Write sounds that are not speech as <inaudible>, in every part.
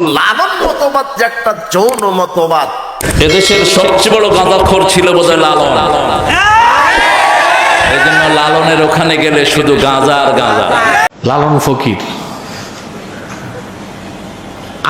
লালন মতবাদ যে একটা যৌন মতবাদ। এদেশের সবচেয়ে বড় গাঁদাখোর ছিল বোধহয় লালন। এই জন্য লালনের ওখানে গেলে শুধু গাঁজা আর গাঁজা। লালন ফকির।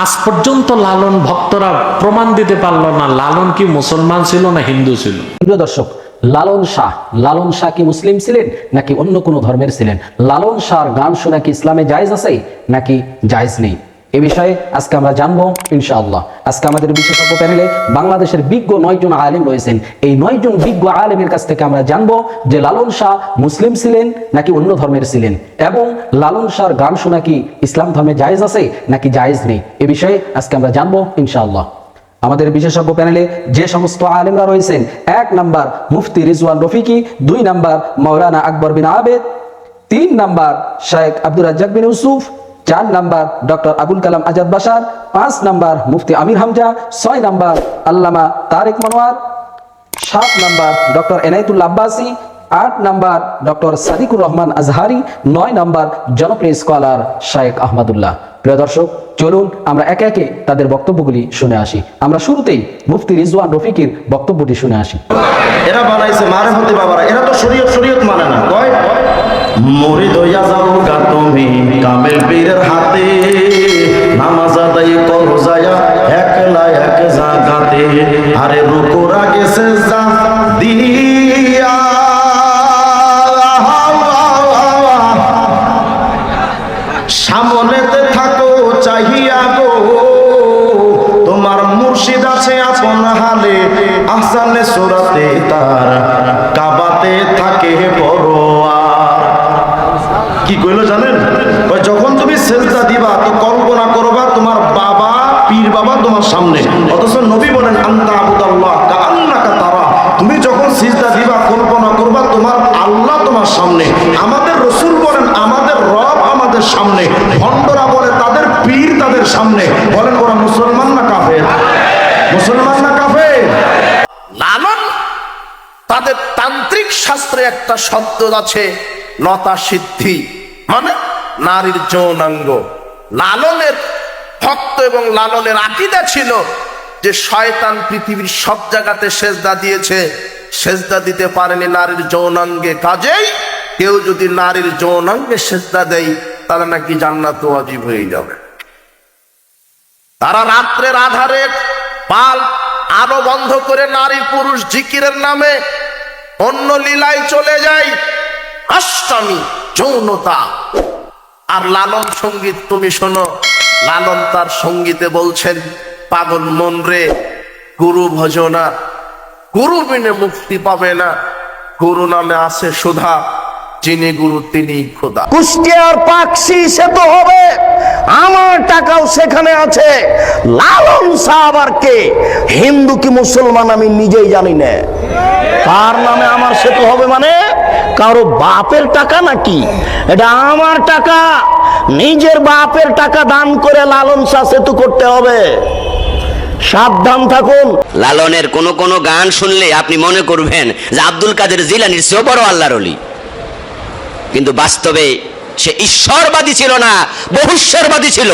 আজ পর্যন্ত লালন ভক্তরা প্রমাণ দিতে পারল না লালন কি মুসলমান ছিল না হিন্দু ছিল। প্রিয় দর্শক লালন শাহ লালন শাহ কি মুসলিম ছিলেন নাকি অন্য কোনো ধর্মের ছিলেন? লালন শাহর গান শোনা কি ইসলামে জায়জ আছে নাকি জায়জ নেই? এ বিষয়ে আজকে আমরা জানব, ইনশাআল্লাহ। আজকে আমাদের বিশেষজ্ঞ প্যানেলে বাংলাদেশের বিজ্ঞ নয়জন আলেম রয়েছেন। এই নয়জন বিজ্ঞ আলেমের কাছ থেকে আমরা জানব যে লালন শাহ মুসলিম ছিলেন নাকি অন্য ধর্মের ছিলেন? এবং লালন শাহর গান শোনা কি ইসলাম ধর্মে জায়েজ আছে নাকি জায়েজ নেই? এ বিষয়ে আজকে আমরা জানব, ইনশাআল্লাহ। আমাদের বিশেষজ্ঞ প্যানেলে যে সমস্ত আলেমরা রয়েছেন, এক নাম্বার মুফতি রিজওয়ান রফিকি, দুই নাম্বার মৌলানা আকবর বিন আবেদ, তিন নাম্বার শেখ আব্দুর রাজ্জাক বিন ইউসুফ চার নাম্বার ডক্টর আবুল কালাম আজাদ বাসার, পাঁচ নাম্বার মুফতি আমির হামজা, ছয় নাম্বার আল্লামা তারেক মনোয়ার, সাত নাম্বার ডক্টর এনায়তুল্লা আব্বাসি, আট নাম্বার ডক্টর সাদিকুর রহমান আজহারি, নয় নাম্বার জনপ্রিয় স্কলার শায়েক আহমদুল্লাহ। প্রিয় দর্শক, চলুন আমরা একে একে তাদের বক্তব্যগুলি শুনে আসি। আমরা শুরুতেই মুফতি রিজওয়ান রফিকের বক্তব্যটি শুনে আসি। এরা বানাইছে মারে হতে বাবারা, এরা তো শরীয়ত শরীয়ত মানে না, কয়? মরি দইয়া যাও গা তুমি কামেল পীরের হাতে। নামাজ আদায় করো যায়া একলা এক জাগাতে। আরে রুকুরা গেছে যা দিয়া। সামনেতে থাকো, চাহিয়া গো। তোমার মুর্শিদ আছে আপন সুরাতে তার। কাবাতে থাকে কি কইলো জানেন? যখন তুমি সেজদা দিবা, তো কল্পনা করবা তোমার বাবা, পীর বাবা তোমার সামনে। অথচ নবী বলেন, আন্তা আবুদাল্লাহ কান্নাকা তারা। তুমি যখন সিজদা দিবা, কল্পনা করবা তোমার আল্লাহ তোমার সামনে। আমাদের রসুল বলেন, আমাদের রব আমাদের সামনে। ভণ্ডরা বলে, তাদের পীর তাদের সামনে। বলেন, ওরা মুসলমান না কাফের? মুসলমান না কাফের? লালন তাদের তান্ত্রিক শাস্ত্রে একটা শব্দ আছে, লতা সিদ্ধি। মানে নারীর যৌনাঙ্গ। লালনের ভক্ত এবং লালনের আকিদা ছিল যে শয়তান পৃথিবীর সব জায়গাতে সেজদা দিয়েছে। সেজদা দিতে পারেনি নারীর যৌনাঙ্গে। কাজেই কেউ যদি নারীর যৌনাঙ্গে সেজদা দেয়, তাহলে নাকি জান্নাত অজীব হয়ে যাবে। তারা রাত্রের আধারে পাল আলো বন্ধ করে নারী পুরুষ জিকিরের নামে অন্য লীলায় চলে যায়। অষ্টমী। যৌনতা। আর লালন সংগীত তুমি শোনো। লালন তার সঙ্গীতে বলছেন, পাগল মন রে, গুরু ভজনা। গুরু বিনে মুক্তি পাবে না। গুরু নামে আছে সুধা। যিনি গুরু তিনি খোদা। কুষ্টিয়ার পাকসি সে তো হবে। আমার টাকাও সেখানে আছে। লালন শাহ আবার কে? হিন্দু কি মুসলমান আমি নিজেই জানি না। কার নামে আমার সেতু হবে মানে? কারও বাপের টাকা নাকি? এটা আমার টাকা। নিজের বাপের টাকা দান করে লালন শাহ সেতু করতে হবে। সাবধান থাকুন। লালনের কোন কোন গান শুনলে আপনি মনে করবেন যে আব্দুল কাদের জিলানির চেয়েও বড় আল্লাহর অলি। কিন্তু বাস্তবে সে ঈশ্বরবাদী ছিল না বহুশ্বরবাদী ছিল।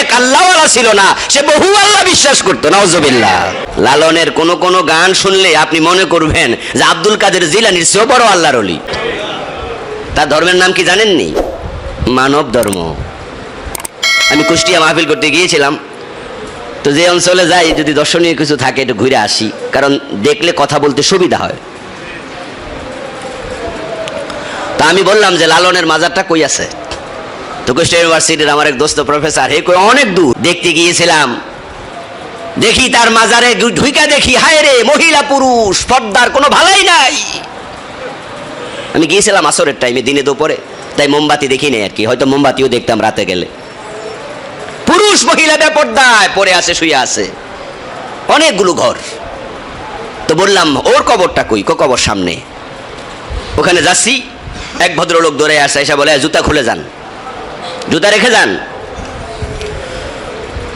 এক আল্লাহওয়ালা ছিল না, সে বহু আল্লাহ বিশ্বাস করতো নওজবিল্লাহ লালনের কোন কোন গান শুনলে আপনি মনে করবেন যে আব্দুল কাদের জিলানির চেয়েও বড় আল্লাহর অলি তার ধর্মের নাম কি জানেননি? মানব ধর্ম। আমি কুষ্টিয়া মাহফিল করতে গিয়েছিলাম। তো যে অঞ্চলে যাই, যদি দর্শনীয় কিছু থাকে, একটু ঘুরে আসি। কারণ দেখলে কথা বলতে সুবিধা হয়। তা আমি বললাম যে লালনের মাজারটা কই আছে? তো কুষ্টিয়া ইউনিভার্সিটির আমার এক দোস্ত প্রফেসর হে কই, অনেক দূর। দেখতে গিয়েছিলাম। দেখি তার মাজারে ঢুইকা দেখি, হায় রে, মহিলা পুরুষ, পর্দার কোনো ভালাই নাই। আমি গিয়েছিলাম আসরের টাইমে দিনে দুপুরে। তাই মোমবাতি দেখি নাই আর কি, হয়তো মোমবাতিও দেখতাম রাতে গেলে। পুরুষ মহিলা বেপর্দায় পড়ে আছে, শুয়ে আছে। অনেকগুলো ঘর। তো বললাম, ওর কবরটা কই? কো কবর সামনে। ওখানে যাচ্ছি। এক ভদ্রলোক দৌড়ে আসে, এসে বলে, জুতা খুলে যান। জুতা রেখে যান।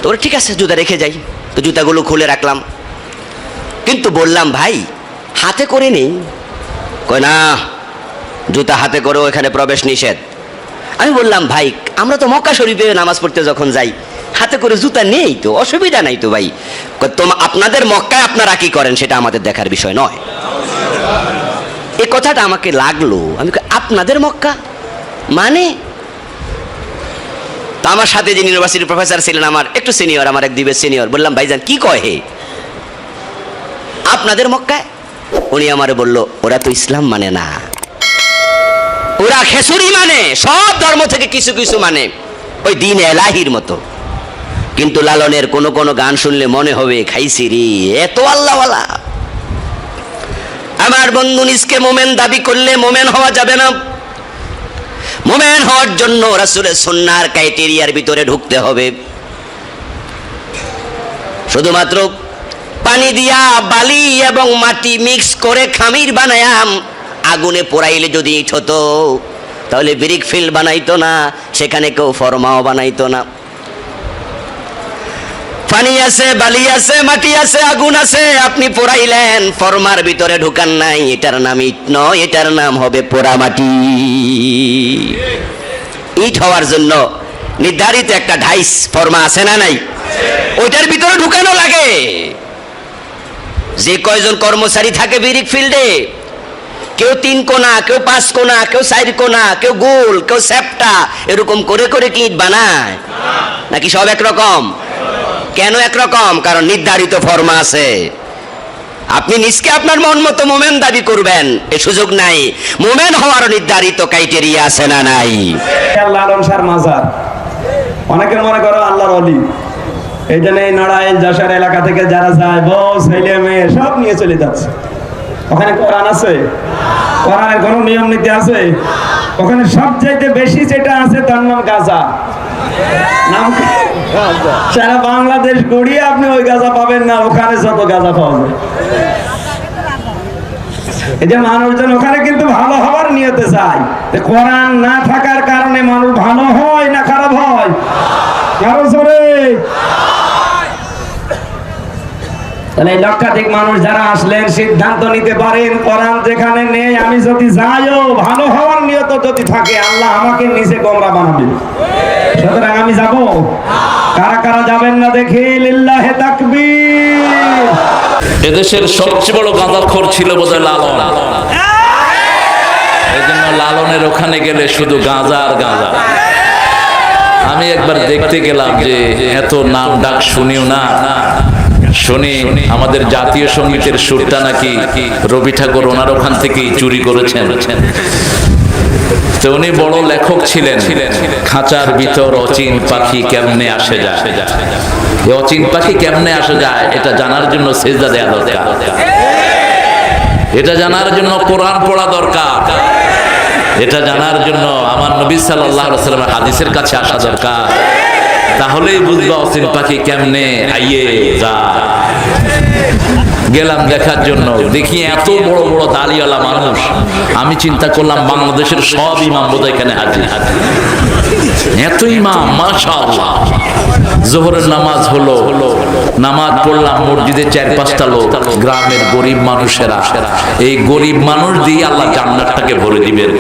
তো ঠিক আছে, জুতা রেখে যাই। তো জুতাগুলো খুলে রাখলাম। কিন্তু বললাম, ভাই, হাতে করে নেই। কয়, না, জুতা হাতে করেও এখানে প্রবেশ নিষেধ। আমি বললাম, ভাই, আমরা তো মক্কা শরীফে নামাজ পড়তে যখন যাই, হাতে করে জুতা নেই তো, অসুবিধা নাই তো ভাই। তোম, আপনাদের মক্কায় আপনারা কি করেন, সেটা আমাদের দেখার বিষয় নয়। কথাটা আমাকে লাগল। আমি আপনাদের মক্কা? মানে? তো আমার সাথে যিনি ইউনিভার্সিটির প্রফেসর ছিলেন আমার, একটু সিনিয়র, আমার এক দিবের সিনিয়র, বললাম, ভাইজান, কি কয় হে? আপনাদের মক্কায়? উনি আমারে বলল, ওরা তো ইসলাম মানে না। ওরা খেসুরি মানে সব ধর্ম থেকে কিছু কিছু মানে। ওই দিন এলাহির মতো। কিন্তু লালনের কোন কোন গান শুনলে মনে হবে খাইছি রে এত আল্লাহওয়ালা। আমার বন্ধু নিজকে মোমেন দাবি করলে মোমেন হওয়া যাবে না। মোমেন হওয়ার জন্য রাসুলের সন্ন্যার ক্রাইটেরিয়ার ভিতরে ঢুকতে হবে। শুধুমাত্র পানি দিয়া বালি এবং মাটি মিক্স করে খামির বানায়াম, আগুনে পোড়াইলে যদি ইট হতো, তাহলে ব্রিক ফিল্ড বানাইতো না, সেখানে কেউ ফরমাও বানাইতো না। পানি আছে, বালি আছে, মাটি আছে, আগুন আছে, আপনি পোড়াইলেন, ফরমার ভিতরে ঢুকান নাই, এটার নাম ইট নয়, এটার নাম হবে পোড়া মাটি। ইট হওয়ার জন্য নির্ধারিত একটা ঢাইস, ফর্মা আছে না নাই? ওইটার ভিতরে ঢুকানো লাগে। যে কয়জন কর্মচারী থাকে বিরিক ফিল্ডে, কেউ তিন কোনা, কেউ পাঁচ কোনা, কেউ চার কোনা, কেউ গোল, কেউ স্যাপটা এরকম করে করে কি ইট বানায়? নাকি সব একরকম? কেন একরকম? কারণ নির্ধারিত ফর্মা আছে। আপনি নিজকে আপনার মন মতো মোমেন দাবি করবেন, এ সুযোগ নাই। মোমেন হওয়ার নির্ধারিত ক্রাইটেরিয়া আছে না নাই? মাজার। মনে করো আল্লাহর অলি এই জন্য এই নড়াইল যশোর এলাকা থেকে যারা যায়, বউ, ছেলে, মেয়ে, সব নিয়ে চলে যাচ্ছে। ওখানে কোরআন আছে? কোরআনের কোনো নিয়ম নীতি আছে? ওখানে সবচাইতে বেশি যেটা আছে তার নাম গাজা। নাম? সারা বাংলাদেশ গড়িয়ে আপনি ওই গাঁজা পাবেন না ওখানে যত গাঁজা পাওয়া এই যে মানুষজন ওখানে কিন্তু ভালো হওয়ার নিয়তে চায়। কোরআন না থাকার কারণে মানুষ ভালো হয় না খারাপ হয়? কারও জোরে? তাহলে লক্ষাধিক মানুষ যারা আসলেন, সিদ্ধান্ত নিতে পারেন, কোরআন যেখানে নেই, আমি যদি যাইও, ভালো হওয়ার নিয়ত যদি থাকে, আল্লাহ আমাকে নিচে গোমরা বানাবে সুতরাং আমি যাব। কারা কারা যাবেন না দেখে? লিল্লাহে তাকবীর। এদেশের সবচেয়ে বড় গাঁদাখোর ছিল বোধহয় লালন। এই জন্য লালনের ওখানে গেলে শুধু গাঁজা আর গাঁজা। আমি একবার দেখতে গেলাম যে এত নাম ডাক শুনিও না। শুনি আমাদের জাতীয় সঙ্গীতের সুরটা নাকি রবি ঠাকুর ওনার ওখান থেকেই চুরি করেছেন। তো উনি বড় লেখক ছিলেন। খাঁচার ভিতর অচিন পাখি কেমনে আসে যায়? অচিন পাখি কেমনে আসে যায়, এটা জানার জন্য সেজদা দেয়া দরকার। এটা জানার জন্য কোরআন পড়া দরকার। এটা জানার জন্য আমার নবী আলাইহি সাল্লামের হাদিসের কাছে আসা দরকার। তাহলেই বুঝবা অচিন পাখি কেমনে আইয়ে যায়। গেলাম দেখার জন্য। দেখি এত বড় বড় দাড়িওয়ালা মানুষ। আমি চিন্তা করলাম বাংলাদেশের সব ইমাম বোধ এখানে হাজির। হাজির এত ইমাম, মাশাআল্লাহ। জোহরের নামাজ হলো। নামাজ পড়লাম মসজিদে চার পাঁচটা লোক, গ্রামের গরিব মানুষেরা। এই গরিব মানুষ দিয়ে আল্লাহ জান্নাতটাকে ভরে দিবেন।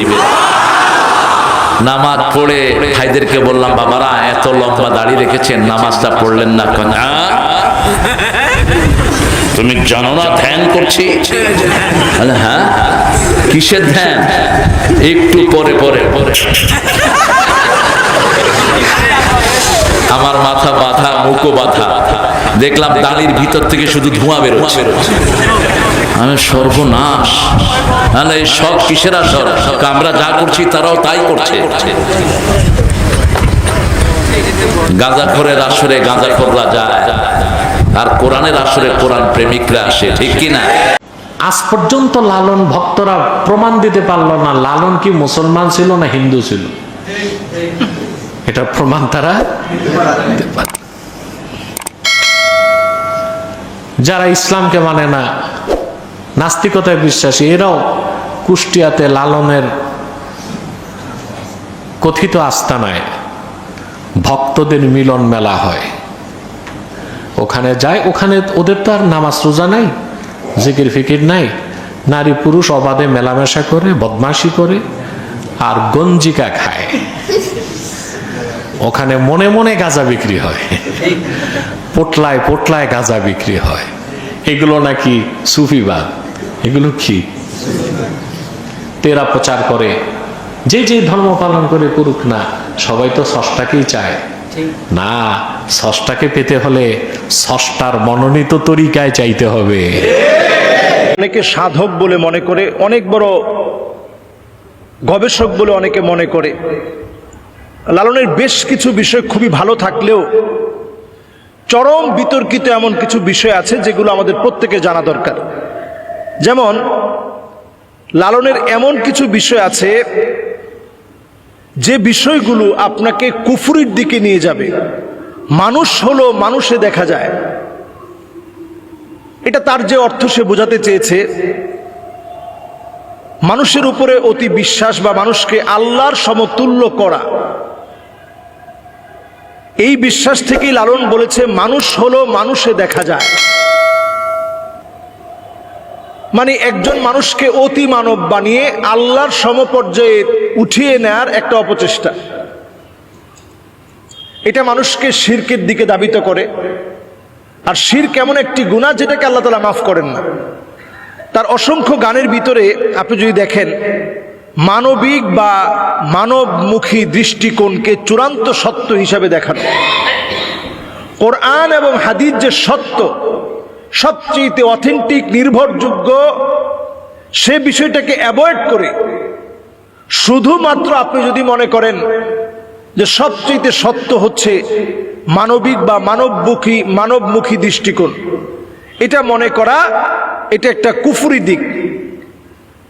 নামাজ পড়ে ভাইদেরকে বললাম, বাবারা, এত লম্বা দাড়ি রেখেছেন, নামাজটা পড়লেন না কেন? তুমি জানো না, ধ্যান করছি। হ্যাঁ? কিসের ধ্যান? একটু পরে পরে পরে। আমার মাথা বাঁধা মুখো বাঁধা। দেখলাম দাড়ির ভিতর থেকে শুধু ধোঁয়া বেরোচ্ছে। আমি সর্বনাশ। তাহলে এই সব কিসের আসর? আমরা যা করছি তারাও তাই করছে। গাঁজা খোরের আসরে গাঁজা খোররা যায়। আর কোরআনের আসরে কোরআন প্রেমিকরা আসে, ঠিক কিনা আজ পর্যন্ত লালন ভক্তরা প্রমাণ দিতে পারল না, লালন কি মুসলমান ছিল না হিন্দু ছিল? এটা প্রমাণ তারা যারা ইসলামকে মানে না, নাস্তিকতায় বিশ্বাসী, এরাও কুষ্টিয়াতে লালনের কথিত আস্তানায় ভক্তদের মিলন মেলা হয়। ওখানে যায়, ওখানে ওদের তো আর নামাজ রোজা নাই, জিকির ফিকির নাই। নারী পুরুষ অবাধে মেলামেশা করে, বদমাশি করে, আর গঞ্জিকা খায়। ওখানে মনে মনে গাঁজা বিক্রি হয়। পোটলায় পোটলায় গাঁজা বিক্রি হয়। এগুলো নাকি সুফিবাদ এগুলো কি? তেরা প্রচার করে যে যে ধর্ম পালন করে করুক না সবাই তো ষষ্ঠাকেই চায়। না ষষ্ঠাকে পেতে হলে ষষ্ঠার মনোনীত তরিকায় চাইতে হবে। অনেকে সাধক বলে মনে করে অনেক বড় গবেষক বলে অনেকে মনে করে। লালনের বেশ কিছু বিষয় খুবই ভালো থাকলেও চরম বিতর্কিত এমন কিছু বিষয় আছে যেগুলো আমাদের প্রত্যেকে জানা দরকার। যেমন, লালনের এমন কিছু বিষয় আছে যে বিষয়গুলো আপনাকে কুফুরির দিকে নিয়ে যাবে। মানুষ হলো মানুষে দেখা যায়। এটা তার যে অর্থ সে বোঝাতে চেয়েছে। মানুষের উপরে অতি বিশ্বাস বা মানুষকে আল্লাহর সমতুল্য করা। এই বিশ্বাস থেকেই লালন বলেছে, মানুষ হলো মানুষে দেখা যায়। মানে একজন মানুষকে অতি মানব বানিয়ে আল্লাহর সমপর্যায়ে উঠিয়ে নেয়ার একটা অপচেষ্টা। এটা মানুষকে শিরকের দিকে দাবিত করে। আর শির কেমন একটি গুণা যেটাকে আল্লাহ তালা মাফ করেন না। তার অসংখ্য গানের ভিতরে আপনি যদি দেখেন মানবিক বা মানবমুখী দৃষ্টিকোণকে চূড়ান্ত সত্য হিসাবে দেখানো। কোরআন এবং হাদিস যে সত্য সবচেয়ে অথেন্টিক নির্ভরযোগ্য, সে বিষয়টাকে অ্যাভয়েড করে শুধুমাত্র আপনি যদি মনে করেন যে সবচেয়ে সত্য হচ্ছে মানবিক বা মানবমুখী মানবমুখী দৃষ্টিকোণ, এটা মনে করা, এটা একটা কুফুরি দিক।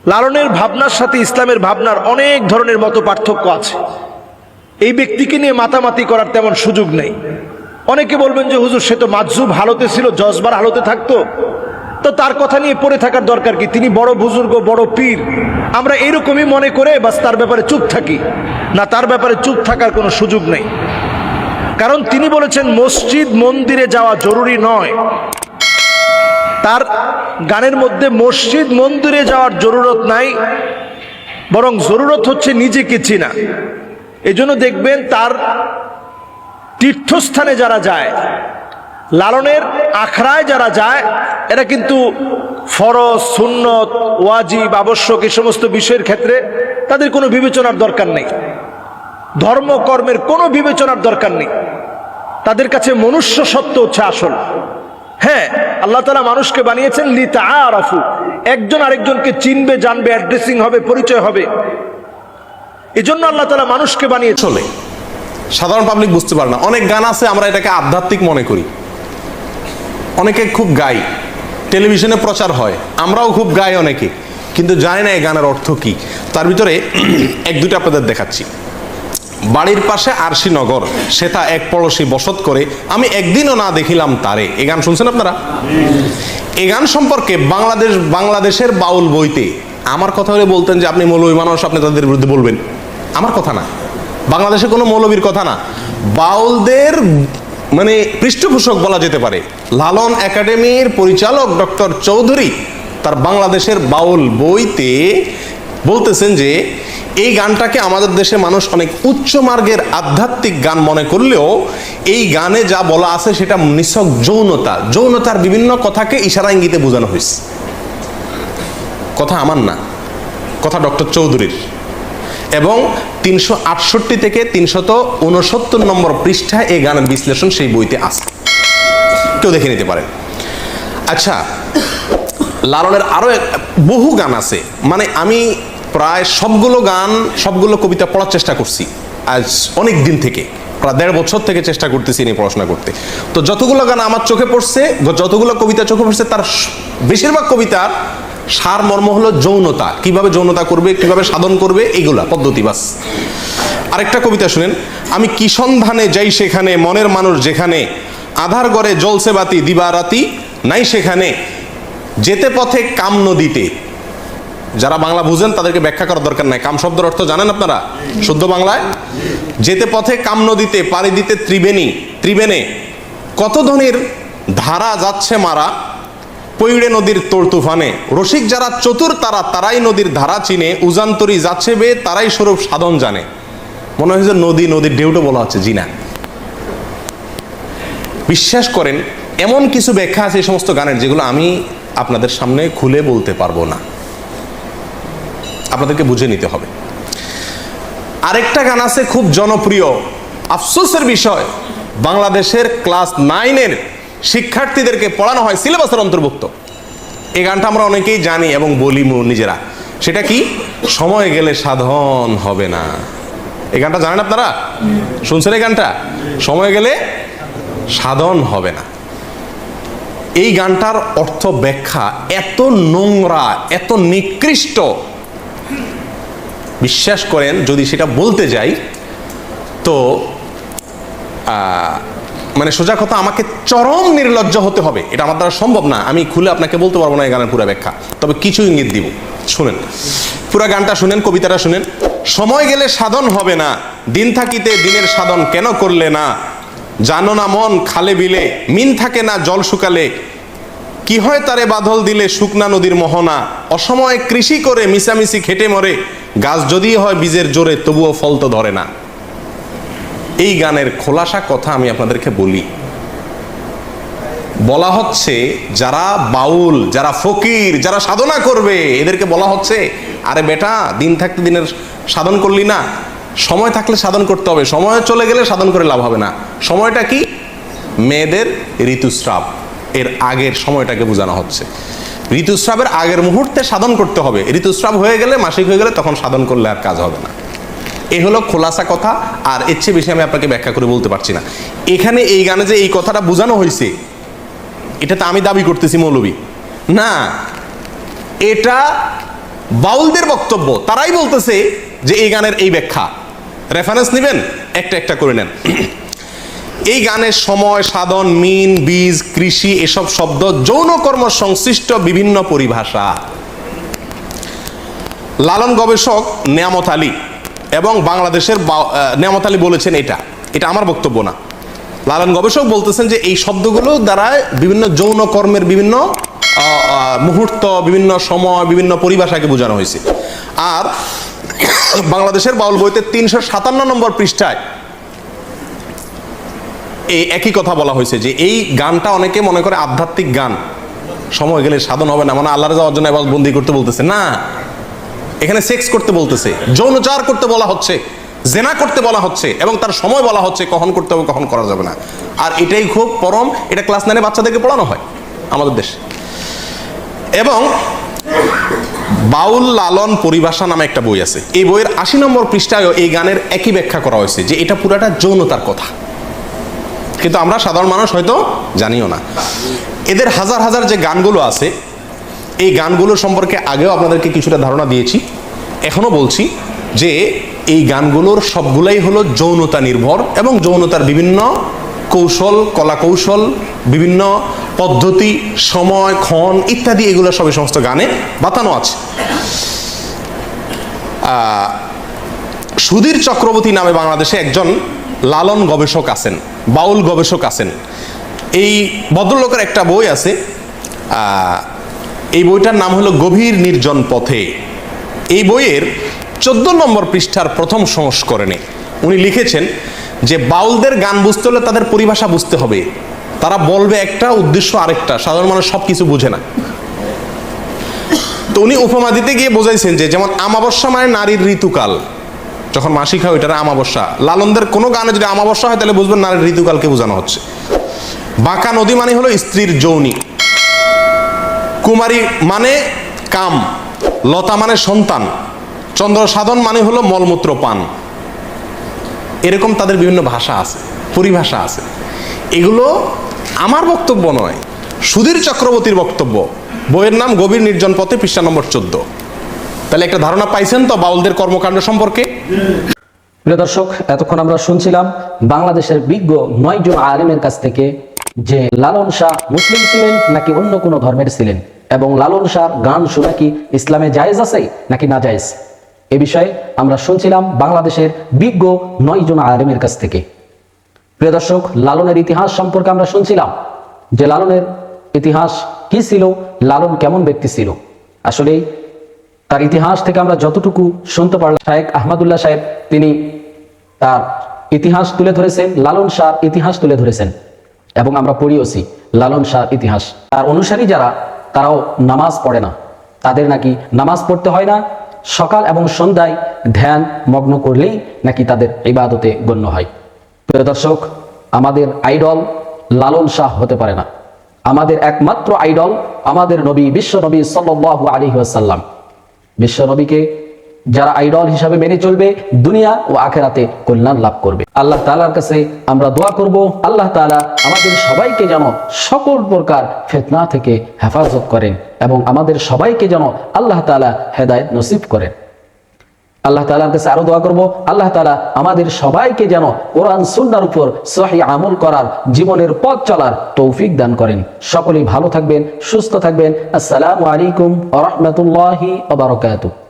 লালনের ভাবনার সাথে ইসলামের ভাবনার অনেক ধরনের মতো পার্থক্য আছে। এই ব্যক্তিকে নিয়ে মাতামাতি করার তেমন সুযোগ নেই। অনেকে বলবেন যে, হুজুর, সে তো মাজুব হালতে ছিল, জজবার হালতে থাকতো। তো তার কথা নিয়ে পড়ে থাকার দরকার কি? তিনি বড় বুজুর্গ, বড় পীর। আমরা এরকমই মনে করে বাস তার ব্যাপারে চুপ থাকি। না, তার ব্যাপারে চুপ থাকার কোনো সুযোগ নেই। কারণ তিনি বলেছেন, মসজিদ মন্দিরে যাওয়া জরুরি নয়। তার গানের মধ্যে মসজিদ মন্দিরে যাওয়ার জরুরত নাই, বরং জরুরত হচ্ছে নিজেকে চিনা। এজন্য দেখবেন তার তীর্থস্থানে যারা যায়, লালনের আখড়ায় যারা যায়, এরা কিন্তু ফরজ, সুন্নত, ওয়াজিব, আবশ্যক এই সমস্ত বিষয়ের ক্ষেত্রে তাদের কোনো বিবেচনার দরকার নেই। ধর্ম, কর্মের কোনো বিবেচনার দরকার নেই। তাদের কাছে মনুষ্য সত্য হচ্ছে আসল। হ্যাঁ আল্লাহ তালা মানুষকে বানিয়েছেন লিতা আরাফু একজন আরেকজনকে চিনবে, জানবে অ্যাড্রেসিং হবে, পরিচয় হবে। এজন্য আল্লাহ তালা মানুষকে বানিয়ে চলে। সাধারণ পাবলিক বুঝতে পারে না। অনেক গান আছে, আমরা এটাকে আধ্যাত্মিক মনে করি। অনেকে খুব গাই। টেলিভিশনে প্রচার হয়। আমরাও খুব গাই অনেকে। কিন্তু জানি না এই গানের অর্থ কি। তার ভিতরে <clears throat> এক দুটো আপনাদের দেখাচ্ছি। বাড়ির পাশে আরশি নগর। সেটা এক পড়শি বসত করে আমি একদিনও না দেখিলাম তারে। এ গান শুনছেন আপনারা? এ গান সম্পর্কে বাংলাদেশ, বাংলাদেশের বাউল বইতে আমার কথা হলে বলতেন যে আপনি মৌলবী মানুষ আপনি তাদের বিরুদ্ধে বলবেন। আমার কথা না। বাংলাদেশে কোনো মৌলবীর কথা না। বাউলদের মানে পৃষ্ঠপোষক বলা যেতে পারে। লালন একাডেমির পরিচালক ডক্টর চৌধুরী তার বাংলাদেশের বাউল বইতে বলতেছেন যে, এই গানটাকে আমাদের দেশে মানুষ অনেক উচ্চ মার্গের আধ্যাত্মিক গান মনে করলেও এই গানে যা বলা আছে সেটা নিছক যৌনতা। যৌনতার বিভিন্ন কথাকে ইশারা ইঙ্গিতে বোঝানো হয়েছে। কথা আমার না, কথা ডক্টর চৌধুরীর। এবং তিনশো আটষট্টি থেকে তিনশত উনসত্তর নম্বর পৃষ্ঠায় এই গানের বিশ্লেষণ সেই বইতে আছে। কেউ দেখে নিতে পারেন। আচ্ছা লালনের আরও বহু গান আছে। মানে আমি প্রায় সবগুলো গান, সবগুলো কবিতা পড়ার চেষ্টা করছি আজ অনেক দিন থেকে, প্রায় দেড় বছর থেকে চেষ্টা করতেছি নিয়ে পড়াশোনা করতে। তো যতগুলো গান আমার চোখে পড়ছে, যতগুলো কবিতা চোখে পড়ছে, তার বেশিরভাগ কবিতার সার মর্ম হলো যৌনতা, কীভাবে যৌনতা করবে, কীভাবে সাধন করবে এগুলা পদ্ধতি বাস। আরেকটা কবিতা শুনেন, আমি কি সন্ধানে যাই সেখানে, মনের মানুষ যেখানে, আধার গড়ে জলসে বাতি দিবারাতি, নাই সেখানে, যেতে পথে কাম নদীতে যারা বাংলা বুঝেন, তাদেরকে ব্যাখ্যা করার দরকার নাই। কাম শব্দের অর্থ জানেন আপনারা? শুদ্ধ বাংলায়? যেতে পথে কাম নদীতে, পাড়ি দিতে ত্রিবেণী। ত্রিবেণে কত ধনের ধারা যাচ্ছে মারা? পৈড়ে নদীর তোর তুফানে। রসিক যারা চতুর, তারা তারাই নদীর ধারা চিনে। উজান্তরি যাচ্ছে বে, তারাই স্বরূপ সাধন জানে। মনে হয় যে নদী নদীর ঢেউটো বলা হচ্ছে জিনা বিশ্বাস করেন, এমন কিছু ব্যাখ্যা আছে এই সমস্ত গানের, যেগুলো আমি আপনাদের সামনে খুলে বলতে পারব না। আপনাদেরকে বুঝে নিতে হবে। আরেকটা গান আছে খুব জনপ্রিয়। আফসোসের বিষয়, বাংলাদেশের ক্লাস নাইনের শিক্ষার্থীদেরকে পড়ানো হয় সিলেবাসের অন্তর্ভুক্ত। এই গানটা আমরা অনেকেই জানি এবং বলি নিজেরা। সেটা কি? সময় গেলে সাধন হবে না। এই গানটা জানেন আপনারা? শুনছেন এই গানটা? সময় গেলে সাধন হবে না। এই গানটার অর্থ ব্যাখ্যা এত নোংরা, এত নিকৃষ্ট বিশ্বাস করেন, যদি সেটা বলতে যাই, তো মানে সোজা কথা, আমাকে চরম নির্লজ্জ হতে হবে। এটা আমার দ্বারা সম্ভব না। আমি খুলে আপনাকে বলতে পারব না এই গানের পুরো ব্যাখ্যা তবে কিছু ইঙ্গিত দিব। শুনেন। পুরা গানটা শুনেন, কবিতাটা শুনেন। সময় গেলে সাধন হবে না। দিন থাকিতে দিনের সাধন কেন করলে না? জানো না মন খালে বিলে, মিন থাকে না জল শুকালে। কি হয় তারে বাদল দিলে শুকনা নদীর মোহনা? অসময়ে কৃষি করে মিশামিশি খেটে মরে। গাছ যদি হয় বীজের জোরে, তবুও ফল তো ধরে না। এই গানের খোলাসা কথা আমি আপনাদেরকে বলি। বলা হচ্ছে, যারা বাউল, যারা ফকির, যারা সাধনা করবে, এদেরকে বলা হচ্ছে, আরে বেটা, দিন থাকতে দিনের সাধন করলি না। সময় থাকলে সাধন করতে হবে, সময় চলে গেলে সাধন করে লাভ হবে না। সময়টা কি? মেয়েদের ঋতুস্রাব। এর আগের সময়টাকে বোঝানো হচ্ছে। ঋতুস্রাবের আগের মুহূর্তে সাধন করতে হবে। ঋতুস্রাব হয়ে গেলে, মাসিক হয়ে গেলে তখন সাধন করলে আর কাজ হবে না। এ হলো খোলাসা কথা, আর এর চেয়ে বেশি আমি আপনাকে ব্যাখ্যা করে বলতে পারছি না। এখানে এই গানে যে এই কথাটা বোঝানো হয়েছে, এটা তো আমি দাবি করতেছি মৌলবী। না, এটা বাউলদের বক্তব্য। তারাই বলতেছে যে এই গানের এই ব্যাখ্যা। রেফারেন্স নেবেন, একটা একটা করে নেন। এই গানের সময়, সাধন, মিন, বীজ, কৃষি, এসব শব্দ যৌন কর্ম সংশ্লিষ্ট বিভিন্ন পরিভাষা। লালন গবেষক নিয়ামত আলী এবং বাংলাদেশের নিয়ামত আলী বলেছেন এটা। এটা আমার বক্তব্য না। লালন গবেষক বলতেছেন যে এই শব্দগুলো দ্বারা বিভিন্ন যৌন কর্মের বিভিন্ন মুহূর্ত, বিভিন্ন সময়, বিভিন্ন পরিভাষাকে বোঝানো হয়েছে। আর বাংলাদেশের বাউল বইতে তিনশো সাতান্ন নম্বর পৃষ্ঠায় এই একই কথা বলা হয়েছে যে এই গানটা অনেকে মনে করে আধ্যাত্মিক গান। সময় গেলে সাধন হবে না মানে আল্লাহর যাওয়ার জন্য এবার বন্দি করতে বলতেছে। না, এখানে সেক্স করতে বলতেছে যৌনচার করতে বলা হচ্ছে, জেনা করতে বলা হচ্ছে, এবং তার সময় বলা হচ্ছে কখন করতে হবে, কখন করা যাবে না। আর এটাই খুব পরম, এটা ক্লাস নাইনে বাচ্চাদেরকে পড়ানো হয়, আমাদের দেশে। এবং বাউল লালন পরিভাষা নামে একটা বই আছে। এই বইয়ের আশি নম্বর পৃষ্ঠায়ও এই গানের একই ব্যাখ্যা করা হয়েছে যে এটা পুরাটা যৌনতার কথা। কিন্তু আমরা সাধারণ মানুষ হয়তো জানিও না। এদের হাজার হাজার যে গানগুলো আছে, এই গানগুলো সম্পর্কে আগেও আপনাদেরকে কিছুটা ধারণা দিয়েছি এখনও বলছি যে এই গানগুলোর সবগুলাই হলো যৌনতা নির্ভর এবং যৌনতার বিভিন্ন কৌশল কলা কৌশল বিভিন্ন পদ্ধতি, সময়, ক্ষণ ইত্যাদি, এগুলো সব সমস্ত গানে বাতানো আছে। সুধীর চক্রবর্তী নামে বাংলাদেশে একজন লালন গবেষক আছেন, বাউল গবেষক আছেন। এই ভদ্রলোকের একটা বই আছে এই বইটার নাম হলো গভীর নির্জন পথে। এই বইয়ের চোদ্দ নম্বর পৃষ্ঠার প্রথম সংস্করণে উনি লিখেছেন যে বাউলদের গান বুঝতে হলে তাদের পরিভাষা বুঝতে হবে। তারা বলবে একটা, উদ্দেশ্য আরেকটা, সাধারণ মানুষ সব কিছু বুঝে না। তো উনি উপমা দিতে গিয়ে বোঝাইছেন যে যেমন আমাবস্যা মানে নারীর ঋতুকাল যখন মাসিক হয়, ওইটার আমাবস্যা। লালনদের কোনো গানে যদি আমাবস্যা হয়, তাহলে বুঝবেন নারীর ঋতুকালকে বোঝানো হচ্ছে। বাঁকা নদী মানে হলো স্ত্রীর যৌনি। কুমারী মানে কাম, লতা মানে সন্তান, চন্দ্র সাধন মানে হলো মলমূত্র পান। এরকম তাদের বিভিন্ন ভাষা আছে, পরিভাষা আছে। এগুলো আমার বক্তব্য নয়, সুধীর চক্রবর্তীর বক্তব্য। বইয়ের নাম গভীর নির্জন পথে পৃষ্ঠা নম্বর চোদ্দ। তাহলে একটা ধারণা পাইছেন তো বাউলদের কর্মকাণ্ড সম্পর্কে? প্রিয় দর্শক, এতক্ষণ আমরা শুনছিলাম বাংলাদেশের বিজ্ঞ নয় জন আলেমের কাছ থেকে যে লালন শাহ মুসলিম ছিলেন নাকি অন্য কোনো ধর্মের ছিলেন? এবং লালন শাহ গান শোনা কি ইসলামে জায়েজ আছে নাকি না জায়েজ? এ বিষয়ে আমরা শুনছিলাম বাংলাদেশের বিজ্ঞ নয় জন আলেমের কাছ থেকে। প্রিয় দর্শক, লালনের ইতিহাস সম্পর্কে আমরা শুনছিলাম যে লালনের ইতিহাস কি ছিল, লালন কেমন ব্যক্তি ছিল? আসলে তার ইতিহাস থেকে আমরা যতটুকু শুনতে পারলাম শাহেক আহমদুল্লাহ সাহেব, তিনি তার ইতিহাস তুলে ধরেছেন, লালন শাহর ইতিহাস তুলে ধরেছেন, এবং আমরা পড়িওছি লালন শাহর ইতিহাস। তার অনুসারী যারা, তারাও নামাজ পড়ে না। তাদের নাকি নামাজ পড়তে হয় না, সকাল এবং সন্ধ্যায় ধ্যান, মগ্ন করলেই নাকি তাদের ইবাদতে গণ্য হয়। প্রিয় দর্শক, আমাদের আইডল লালন শাহ হতে পারে না। আমাদের একমাত্র আইডল আমাদের নবী, বিশ্ব নবী সাল্লাল্লাহু আলাইহি ওয়াসাল্লাম। বিশ্ব নবীকে যারা আইডল হিসাবে মেনে চলবে, দুনিয়া ও আখেরাতে কল্যাণ লাভ করবে। আল্লাহ তালার কাছে আমরা দোয়া করব, আল্লাহ তালা আমাদের সবাইকে যেন সকল প্রকার ফেতনা থেকে হেফাজত করেন এবং আমাদের সবাইকে যেন আল্লাহ তালা হেদায়ত নসিব করেন। আল্লাহ তালা কাছে আরও দোয়া করব। আল্লাহ তালা আমাদের সবাইকে যেন কোরআন, সুন্নার উপর সহি আমল করার, জীবনের পথ চলার তৌফিক দান করেন। সকলেই ভালো থাকবেন, সুস্থ থাকবেন। আসসালামু আলাইকুম আ রহমতুল্লাহি ওয়া বারাকাতুহু।